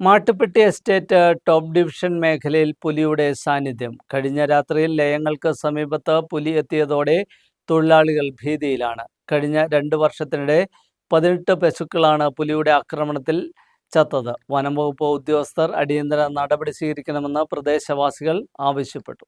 Mattupetty estate top division മേഖലയിൽ പുലിയുടെ സാന്നിധ്യം. കഴിഞ്ഞ രാത്രിയിൽ ലയങ്ങൾക്ക് സമീപത്ത് പുലി എത്തിയതോടെ തൊഴിലാളികൾ ഭീതിയിലാണ്. കഴിഞ്ഞ രണ്ട് വർഷത്തിനിടെ പതിനെട്ട് പശുക്കളാണ് പുലിയുടെ ആക്രമണത്തിൽ ചത്തത്. വനംവകുപ്പ് ഉദ്യോഗസ്ഥർ അടിയന്തര നടപടി സ്വീകരിക്കണമെന്ന് പ്രദേശവാസികൾ ആവശ്യപ്പെട്ടു.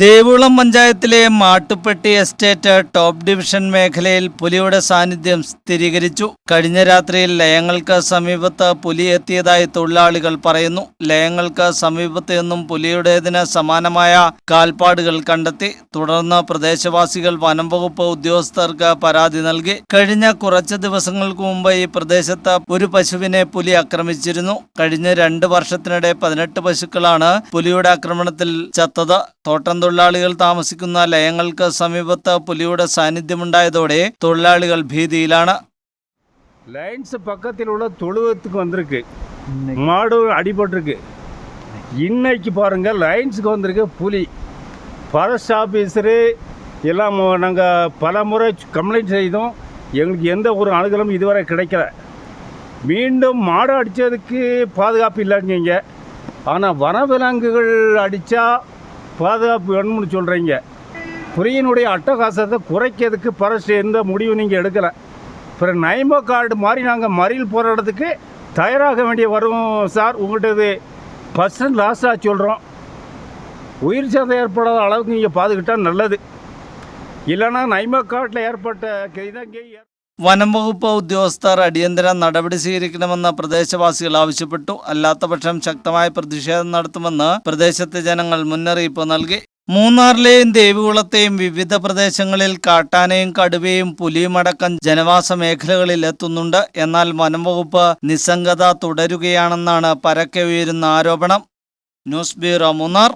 ദേവുളം പഞ്ചായത്തിലെ മാട്ടുപ്പെട്ടി എസ്റ്റേറ്റ് ടോപ്പ് ഡിവിഷൻ മേഖലയിൽ പുലിയുടെ സാന്നിധ്യം സ്ഥിരീകരിച്ചു. കഴിഞ്ഞ രാത്രിയിൽ ലയങ്ങൾക്ക് സമീപത്ത് പുലി എത്തിയതായി തൊഴിലാളികൾ പറയുന്നു. ലയങ്ങൾക്ക് സമീപത്ത് നിന്നും പുലിയുടേതിന് സമാനമായ കാൽപ്പാടുകൾ കണ്ടെത്തി. തുടർന്ന് പ്രദേശവാസികൾ വനം വകുപ്പ് ഉദ്യോഗസ്ഥർക്ക് പരാതി നൽകി. കഴിഞ്ഞ കുറച്ച് ദിവസങ്ങൾക്ക് മുമ്പ് ഈ പ്രദേശത്ത് ഒരു പശുവിനെ പുലി ആക്രമിച്ചിരുന്നു. കഴിഞ്ഞ രണ്ട് വർഷത്തിനിടെ പതിനെട്ട് പശുക്കളാണ് പുലിയുടെ ആക്രമണത്തിൽ ചത്തത്. തോട്ടം തൊഴിലാളികൾ താമസിക്കുന്ന ലയങ്ങൾക്ക് സമീപത്ത് പുലിയുടെ സാന്നിധ്യമുണ്ടായതോടെ തൊഴിലാളികൾ ഭീതിയിലാണ് லைன்ஸ் பக்கத்தில் உள்ள தொழுவத்துக்கு வந்திருக்கு மாடு அடிபட்டிருக்கு இன்னைக்கு பாருங்க லைன்ஸுக்கு வந்திருக்கு புலி ஃபாரஸ்ட் ஆஃபீஸரு எல்லாம் நாங்கள் பல முறை கம்ப்ளைண்ட் செய்தோம் எங்களுக்கு எந்த ஒரு அணுகலும் இதுவரை கிடைக்கல மீண்டும் மாடு அடித்ததுக்கு பாதுகாப்பு இல்லைங்க ஆனால் வனவிலங்குகள் அடித்தா பாதுகாப்பு வேணும்னு சொல்கிறீங்க புரியினுடைய அட்டகாசத்தை குறைக்கிறதுக்கு பரஸ்ட் எந்த முடிவும் நீங்கள் எடுக்கலை. அப்புறம் நைமோ கார்டு மாதிரி நாங்கள் மறியல் போகிற இடத்துக்கு தயாராக வேண்டிய வரும் சார். உங்கள்கிட்ட இது பர்சன்ட் லாஸ்டாக சொல்கிறோம் உயிர் சேதம் ஏற்படாத அளவுக்கு நீங்கள் பாதுகிட்டால் நல்லது. இல்லைன்னா நைமோ கார்டில் ஏற்பட்ட இதாக വനം വകുപ്പ് ഉദ്യോഗസ്ഥർ അടിയന്തര നടപടി സ്വീകരിക്കണമെന്ന് പ്രദേശവാസികൾ ആവശ്യപ്പെട്ടു. അല്ലാത്തപക്ഷം ശക്തമായ പ്രതിഷേധം നടത്തുമെന്ന് പ്രദേശത്തെ ജനങ്ങൾ മുന്നറിയിപ്പ് നൽകി. മൂന്നാറിലെയും ദേവികുളത്തെയും വിവിധ പ്രദേശങ്ങളിൽ കാട്ടാനയും കടുവയും പുലിയുമടക്കം ജനവാസ മേഖലകളിൽ എത്തുന്നുണ്ട്. എന്നാൽ വനം വകുപ്പ് നിസ്സംഗത തുടരുകയാണെന്നാണ് പരക്കെ ഉയരുന്ന ആരോപണം. News bureau Munnar.